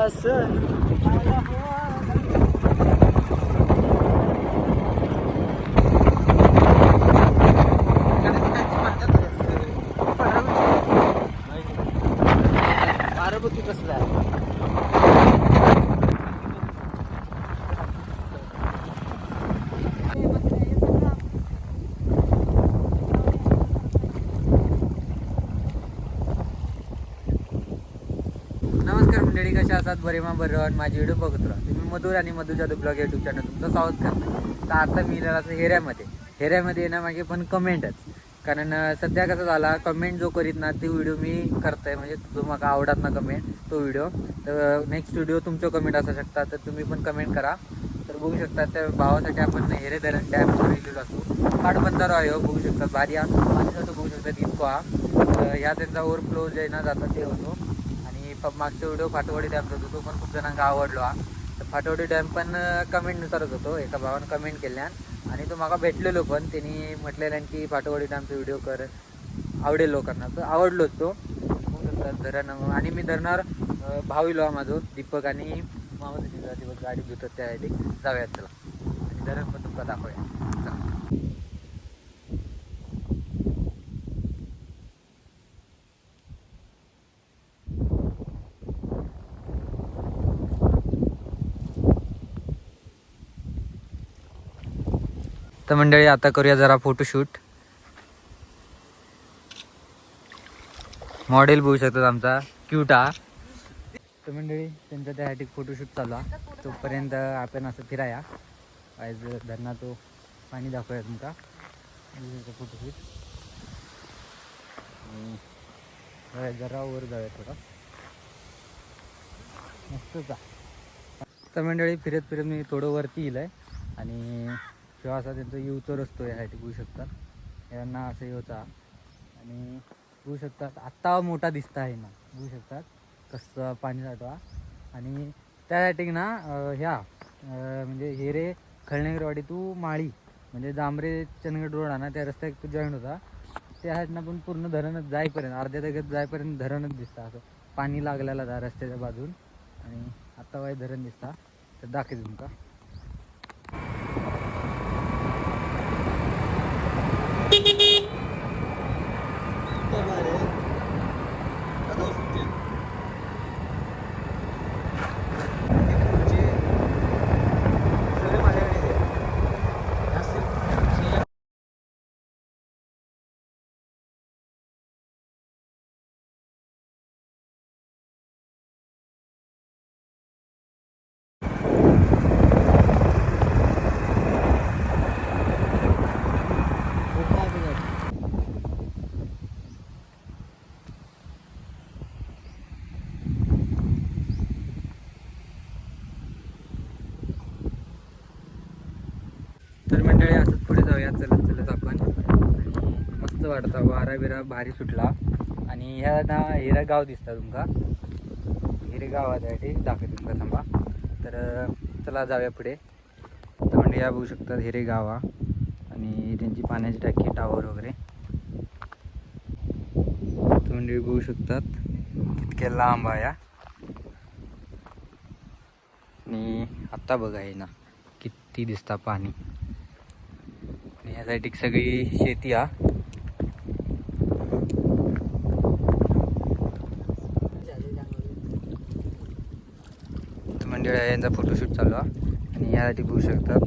passando. नमस्कार मंडळी कशा असतात? बरे मा बरं माझी व्हिडिओ बघत राहा. तुम्ही मधुर आणि मधुर जादू ब्लॉग युट्यूब चॅनल तुमचं स्वागत करतो तर आता मी येणार असं हेऱ्यामध्ये हेऱ्यामध्ये येण्यामागे पण कमेंटच कारण सध्या कसं झाला कमेंट जो करीत ना ते व्हिडिओ मी करतोय. म्हणजे जो मला आवडत ना कमेंट तो व्हिडिओ तर नेक्स्ट व्हिडिओ तुमचं कमेंट असू शकता तर तुम्ही पण कमेंट करा. तर बघू शकता त्या भावासाठी आपण हेरे धरण डॅम गेलेलो असतो. पाटबंधारा आहे हो, बघू शकता. भारी हा बघू शकतात इतको हा. ह्या त्यांचा ओव्हरफ्लो जे ना जातात ते होतो. मागचा व्हिडिओ फाटवडी डॅमचा होतो तो पण खूप जणांना आवडलो. हा तर फाटवडी डॅम पण कमेंटनुसारच होतो एका भावानं कमेंट केल्यान आणि तो मागा भेटलेलो पण त्यांनी म्हटलेलं की फाटवडी डॅमचा व्हिडिओ कर. आवडेल लोकांना. तर आवडलोच तो. धरण आणि मी धरणार भाविलो हा माझं दीपक आणि मामा दीपक गाडी धुतात त्यासाठी जाऊयात चला. आणि धरण पण तुमका दाखवूया चला तर मंडळी आता करूया जरा फोटोशूट मॉडेल बघू शकतात आमचा. क्यूट हा. तर मंडळी त्यांचा त्यासाठी फोटोशूट चालू आहे तोपर्यंत आपण असं फिराया. आज धरणा तो पाणी दाखवूया तुमका. फोटोशूट जरा वर जाऊया थोडा. मस्तच तर मंडळी फिरत फिरत मी थोडं वरती येईल आहे आणि किंवा असा त्यांचा येऊचा रस्तो यासाठी होऊ शकतात. यांना असं येऊचा आणि होऊ शकतात. आत्ता मोठा दिसता आहे ना. होऊ शकतात. कसं पाणी साठवा. आणि त्यासाठी ना ह्या म्हणजे हेरे खळणेगरवाडी तू माळी म्हणजे जांभरे चंदगड रोड आहे ना त्या रस्त्यात तो जॉईंट होता. त्यासाठी पण पूर्ण धरणच जाईपर्यंत अर्ध्या तासात जाईपर्यंत धरणच दिसतं असं. पाणी लागलेलं त्या रस्त्याच्या बाजून. आणि आत्ता वाय धरण दिसता. तर दाखवते तुमका. Beep, beep, beep. तर मंडळी असंच पुढे जाऊया चलत चलत आपण. मस्त वाटतं. वारा बिरा भारी सुटला. आणि ह्या ना हिरा गाव दिसतं तुमका. हिरे गावासाठी दाखवते तुमका थांबा. तर चला जाऊया पुढे. तर म्हणजे या बघू शकतात हिरे गावा आणि त्यांची पाण्याची टाकी टावर वगैरे. तर म्हणजे बघू शकतात. कितक्या लांब आहे आणि आत्ता बघा हे ना किती दिसता पाणी. आणि ह्यासाठी सगळी शेती हा. मंडळ आहे, यांचा फोटोशूट चालू आहे आणि यासाठी बघू शकतात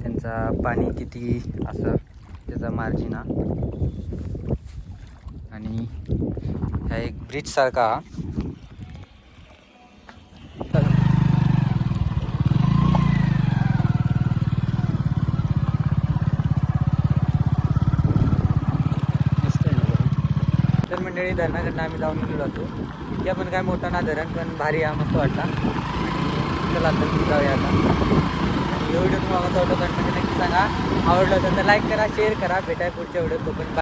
त्यांचा पाणी किती असं त्याचा मार्जिन हा. आणि ह्या एक ब्रिज सारखा हा. तर मंडळी धरणाकडनं आम्ही जाऊन गेलो होतो. इतक्या पण काय मोठा ना धरण पण भारी आहे मस्त वाटला चला तर जाऊया आता. आणि व्हिडिओ तुम्हाला कसा नक्की सांगा आवडलं तर लाईक करा शेअर करा भेटाय पुढच्या व्हिडिओ तो पण